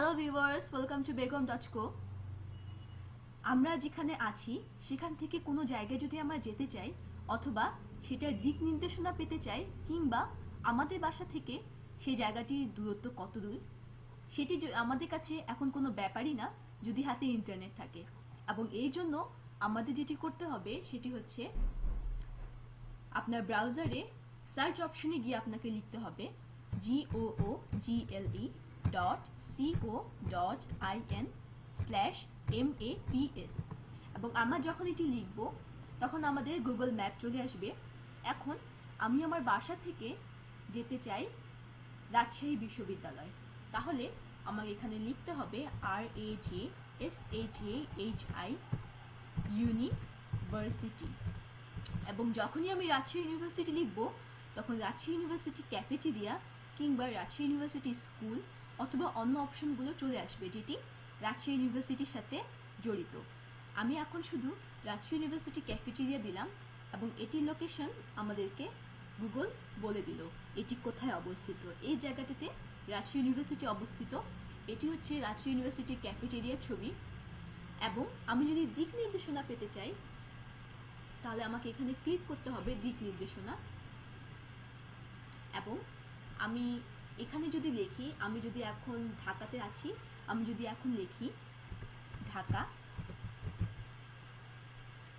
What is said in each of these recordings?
Hello viewers welcome to Begum dot co আমরা যেখানে আছি, সেখান থেকে কোনো জায়গায় যদি আমরা যেতে চাই, অথবা সেটার দিক নির্দেশনা পেতে চাই, কিংবা আমাদের বাসা থেকে সেই জায়গাটির দূরত্ব কত দূর, সেটি আমাদের কাছে এখন কোনো ব্যাপারই না, যদি হাতে ইন্টারনেট থাকে। এবং এই জন্য আমাদের যেটি করতে হবে, সেটি হচ্ছে আপনার ব্রাউজারে সার্চ অপশনে গিয়ে আপনাকে লিখতে হবে G O O G L E dot C O dot I N slash M A P S এবং আমরা যখন এটি লিখব, তখন আমাদের গুগল ম্যাপ চলে আসবে। এখন আমি আমার বাসা থেকে যেতে চাই রাজশাহী বিশ্ববিদ্যালয়। তাহলে আমাকে এখানে লিখতে হবে R A J S A H I university এবং যখনই আমি রাজশাহী ইউনিভার্সিটি লিখব, তখন রাজশাহী ইউনিভার্সিটি ক্যাফেটেরিয়া কিংবা রাজশাহী ইউনিভার্সিটি স্কুল অথবা অন্য অপশনগুলো চলে আসবে যেটি রাজশাহী ইউনিভার্সিটির সাথে জড়িত। আমি এখন শুধু রাজশাহী ইউনিভার্সিটি ক্যাফেটেরিয়া দিলাম এবং এটির লোকেশন আমাদেরকে গুগল বলে দিল, এটি কোথায় অবস্থিত? এই জায়গাটিতে রাজশাহী ইউনিভার্সিটি অবস্থিত। এটি হচ্ছে রাজশাহী ইউনিভার্সিটি ক্যাফেটেরিয়ার ছবি। এবং আমি যদি দিক নির্দেশনা পেতে চাই, তাহলে আমাকে এখানে ক্লিক করতে হবে দিক নির্দেশনা। এবং আমি এখানে যদি লিখি, আমি যদি এখন ঢাকাতে আছি, আমি যদি এখন লিখি ঢাকা,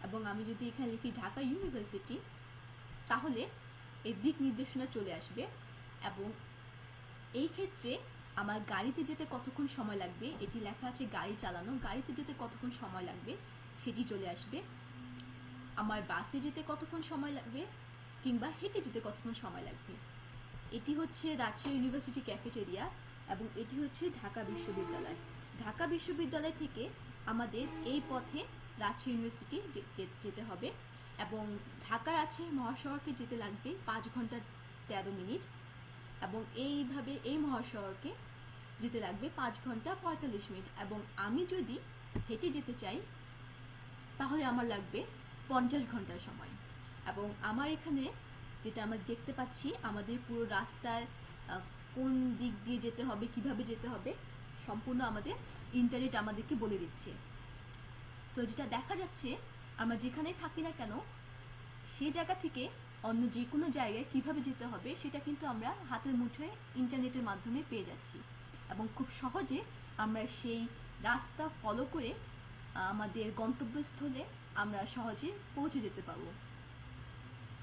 এবং আমি যদি এখানে লিখি ঢাকা ইউনিভার্সিটি তাহলে এই দিক নির্দেশনা চলে আসবে এবং এই ক্ষেত্রে আমার গাড়িতে যেতে কতক্ষণ সময় লাগবে? এটি লেখা আছে গাড়ি চালানো। গাড়িতে যেতে কতক্ষণ সময় লাগবে? সেটি চলে আসবে। আমার বাসে যেতে কতক্ষণ সময় লাগবে? কিংবা হেঁটে যেতে কতক্ষণ সময় লাগবে? এটি হচ্ছে রাজশাহী ইউনিভার্সিটি ক্যাফেটেরিয়া এবং এটি হচ্ছে ঢাকা বিশ্ববিদ্যালয়। ঢাকা বিশ্ববিদ্যালয় থেকে আমাদের এই পথে রাজশাহী ইউনিভার্সিটি যেতে হবে এবং ঢাকা রাজশাহী মহাসড়কে যেতে লাগবে পাঁচ ঘণ্টা তেরো মিনিট এবং এইভাবে এই মহাসড়কে যেতে লাগবে পাঁচ ঘণ্টা পঁয়তাল্লিশ মিনিট এবং আমি যদি হেঁটে যেতে চাই, তাহলে আমার লাগবে পঞ্চাশ ঘণ্টার সময় এবং আমার এখানে যেটা আমরা দেখতে পাচ্ছি, আমাদের পুরো রাস্তার কোন দিক দিয়ে যেতে হবে, কীভাবে যেতে হবে, সম্পূর্ণ আমাদের ইন্টারনেট আমাদেরকে বলে দিচ্ছে। সো যেটা দেখা যাচ্ছে, আমরা যেখানে থাকি না কেন সেই জায়গা থেকে অন্য যে কোনো জায়গায় কীভাবে যেতে হবে, সেটা কিন্তু আমরা হাতের মুঠোয় ইন্টারনেটের মাধ্যমে পেয়ে যাচ্ছি। এবং খুব সহজে আমরা সেই রাস্তা ফলো করে, আমাদের গন্তব্যস্থলে আমরা সহজে পৌঁছে যেতে পারব।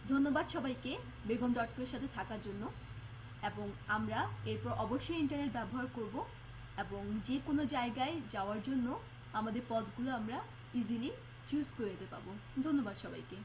ধন্যবাদ সবাইকে বেগম ডট কমের সাথে থাকার জন্য। এবং আমরা এরপর অবশ্যই ইন্টারনেট ব্যবহার করব এবং যে কোনো জায়গায় যাওয়ার জন্য আমাদের পথগুলো আমরা ইজিলি চুজ করে নিতে পারব। ধন্যবাদ সবাইকে।